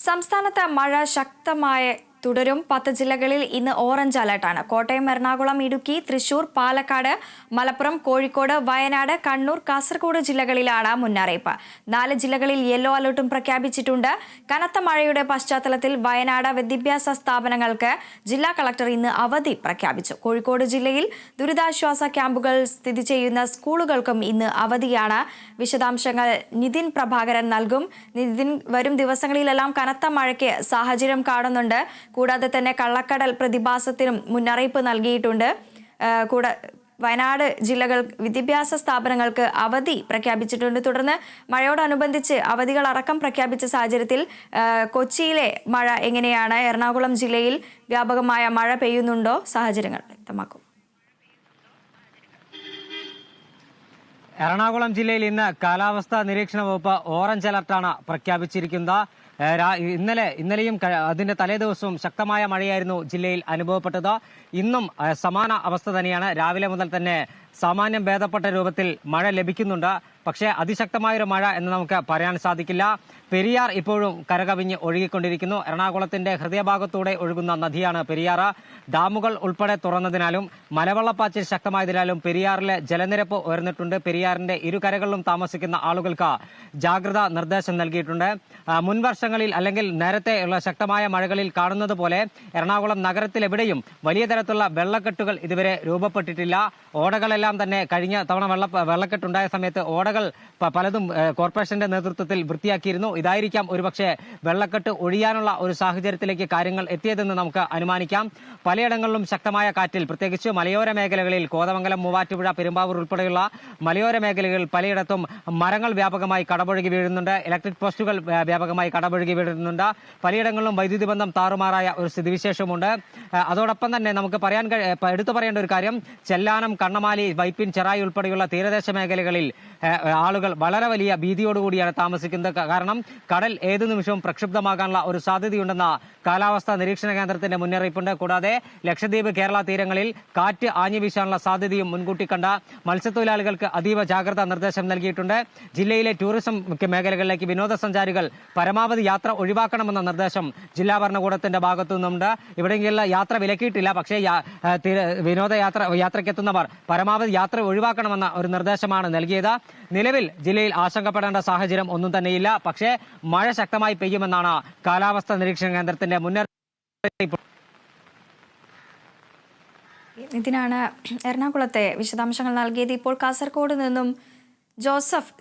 സംസ്ഥാനത്ത് മഴ ശക്തമായ തുടരും. പത്ത് ജില്ലകളിൽ ഇന്ന് ഓറഞ്ച് അലർട്ടാണ്. കോട്ടയം എറണാകുളം ഇടുക്കി തൃശൂർ പാലക്കാട് മലപ്പുറം കോഴിക്കോട് വയനാട് കണ്ണൂർ കാസർഗോഡ് ജില്ലകളിലാണ് മുന്നറിയിപ്പ്. നാല് ജില്ലകളിൽ യെല്ലോ അലർട്ടും പ്രഖ്യാപിച്ചിട്ടുണ്ട്. കനത്ത മഴയുടെ പശ്ചാത്തലത്തിൽ വയനാട് വിദ്യാഭ്യാസ സ്ഥാപനങ്ങൾക്ക് ജില്ലാ കളക്ടർ ഇന്ന് അവധി പ്രഖ്യാപിച്ചു. കോഴിക്കോട് ജില്ലയിൽ ദുരിതാശ്വാസ ക്യാമ്പുകൾ സ്ഥിതി ചെയ്യുന്ന സ്കൂളുകൾക്കും ഇന്ന് അവധിയാണ്. വിശദാംശങ്ങൾ നിതിൻ പ്രഭാകരൻ നൽകും. നിതിൻ വരും ദിവസങ്ങളിലെല്ലാം കനത്ത മഴയ്ക്ക് സാഹചര്യം കാണുന്നുണ്ട്. കൂടാതെ തന്നെ കള്ളക്കടൽ പ്രതിഭാസത്തിനും മുന്നറിയിപ്പ് നൽകിയിട്ടുണ്ട്. കൂടാ വയനാട് ജില്ലകൾ വിദ്യാഭ്യാസ സ്ഥാപനങ്ങൾക്ക് അവധി പ്രഖ്യാപിച്ചിട്ടുണ്ട്. തുടർന്ന് മഴയോടനുബന്ധിച്ച് അവധികൾ അടക്കം പ്രഖ്യാപിച്ച സാഹചര്യത്തിൽ കൊച്ചിയിലെ മഴ എങ്ങനെയാണ്? എറണാകുളം ജില്ലയിൽ വ്യാപകമായ മഴ പെയ്യുന്നുണ്ടോ? സാഹചര്യങ്ങൾ വ്യക്തമാക്കും. എറണാകുളം ജില്ലയിൽ ഇന്ന് കാലാവസ്ഥാ നിരീക്ഷണ വകുപ്പ് ഓറഞ്ച് അലർട്ടാണ് പ്രഖ്യാപിച്ചിരിക്കുന്നത്. ഇന്നലെ ഇന്നലെയും അതിന്റെ തലേ ദിവസവും ശക്തമായ മഴയായിരുന്നു ജില്ലയിൽ അനുഭവപ്പെട്ടത്. ഇന്നും സമാന അവസ്ഥ തന്നെയാണ്. രാവിലെ മുതൽ തന്നെ സാമാന്യം ഭേദപ്പെട്ട രൂപത്തിൽ മഴ ലഭിക്കുന്നുണ്ട്. പക്ഷേ അതിശക്തമായൊരു മഴ എന്ന് നമുക്ക് പറയാൻ സാധിക്കില്ല. പെരിയാർ ഇപ്പോഴും കരകവിഞ്ഞ് ഒഴുകിക്കൊണ്ടിരിക്കുന്നു. എറണാകുളത്തിന്റെ ഹൃദയഭാഗത്തൂടെ ഒഴുകുന്ന നദിയാണ് പെരിയാർ ഡാമുകൾ ഉൾപ്പെടെ തുറന്നതിനാലും മലവെള്ളപ്പാച്ചിൽ ശക്തമായതിനാലും പെരിയാറിലെ ജലനിരപ്പ് ഉയർന്നിട്ടുണ്ട്. പെരിയാറിന്റെ ഇരുകരകളിലും താമസിക്കുന്ന ആളുകൾക്ക് ജാഗ്രതാ നിർദ്ദേശം നൽകിയിട്ടുണ്ട്. മുൻവർഷങ്ങളിൽ മുൻ വർഷങ്ങളിൽ അല്ലെങ്കിൽ നേരത്തെ ഉള്ള ശക്തമായ മഴകളിൽ കാണുന്നത് പോലെ എറണാകുളം നഗരത്തിലെവിടെയും വലിയ തരത്തിലുള്ള വെള്ളക്കെട്ടുകൾ ഇതുവരെ രൂപപ്പെട്ടിട്ടില്ല. ഓടകളെല്ലാം തന്നെ കഴിഞ്ഞ തവണ വെള്ള വെള്ളക്കെട്ടുണ്ടായ സമയത്ത് ഓടകൾ പ- പലതും കോർപ്പറേഷന്റെ നേതൃത്വത്തിൽ വൃത്തിയാക്കിയിരുന്നു. ഇതായിരിക്കാം ഒരുപക്ഷെ വെള്ളക്കെട്ട് ഒഴിയാനുള്ള ഒരു സാഹചര്യത്തിലേക്ക് കാര്യങ്ങൾ എത്തിയതെന്ന് നമുക്ക് അനുമാനിക്കാം. പലയിടങ്ങളിലും ശക്തമായ കാറ്റിൽ പ്രത്യേകിച്ച് മലയോര മേഖലകളിൽ കോതമംഗലം മൂവാറ്റുപുഴ പെരുമ്പാവൂർ ഉൾപ്പെടെയുള്ള മലയോര മേഖലകളിൽ പലയിടത്തും മരങ്ങൾ വ്യാപകമായി കടപുഴകി വീഴുന്നുണ്ട്. ഇലക്ട്രിക് പോസ്റ്റുകൾ വ്യാപകമായി കടപുഴകി വീഴുന്നുണ്ട്. പലയിടങ്ങളിലും വൈദ്യുതി ബന്ധം താറുമാറായ ഒരു സ്ഥിതിവിശേഷമുണ്ട്. അതോടൊപ്പം തന്നെ നമുക്ക് പറയാൻ എടുത്തു പറയേണ്ട ഒരു കാര്യം ചെല്ലാനം കണ്ണമാലി വൈപ്പിൻ ചെറായി ഉൾപ്പെടെയുള്ള തീരദേശ മേഖലകളിൽ ആളുകൾ വളരെ വലിയ ഭീതിയോടുകൂടിയാണ് താമസിക്കുന്നത്. കാരണം കടൽ ഏത് നിമിഷവും പ്രക്ഷുബ്ധമാകാനുള്ള ഒരു സാധ്യതയുണ്ടെന്ന കാലാവസ്ഥാ നിരീക്ഷണ കേന്ദ്രത്തിന്റെ മുന്നറിയിപ്പുണ്ട്. കൂടാതെ ലക്ഷദ്വീപ് കേരള തീരങ്ങളിൽ കാറ്റ് ആഞ്ഞുവീശാനുള്ള സാധ്യതയും മുൻകൂട്ടി കണ്ട മത്സ്യത്തൊഴിലാളികൾക്ക് അതീവ ജാഗ്രതാ നിർദ്ദേശം നൽകിയിട്ടുണ്ട്. ജില്ലയിലെ ടൂറിസം മേഖലകളിലേക്ക് വിനോദസഞ്ചാരികൾ പരമാവധി യാത്ര ഒഴിവാക്കണമെന്ന നിർദ്ദേശം ജില്ലാ ഭരണകൂടത്തിന്റെ ഭാഗത്തു നിന്നുണ്ട്. ഇവിടെയെങ്കിലും യാത്ര വിലക്കിയിട്ടില്ല. പക്ഷേ വിനോദയാത്ര യാത്രയ്ക്കെത്തുന്നവർ പരമാവധി യാത്ര ഒഴിവാക്കണമെന്ന ഒരു നിർദ്ദേശമാണ് നൽകിയത്. നിലവിൽ ജില്ലയിൽ ആശങ്കപ്പെടേണ്ട സാഹചര്യം ഒന്നും തന്നെയില്ല. പക്ഷേ മഴ ശക്തമായി പെയ്യുമെന്നാണ് കാലാവസ്ഥാ നിരീക്ഷണ കേന്ദ്രത്തിന്റെ മുന്നറിയിപ്പ്. ഇതിനാണ് എറണാകുളത്തെ വിശദാംശങ്ങൾ നൽകിയത്. ഇപ്പോൾ കാസർഗോഡ് നിന്നും ജോസഫ്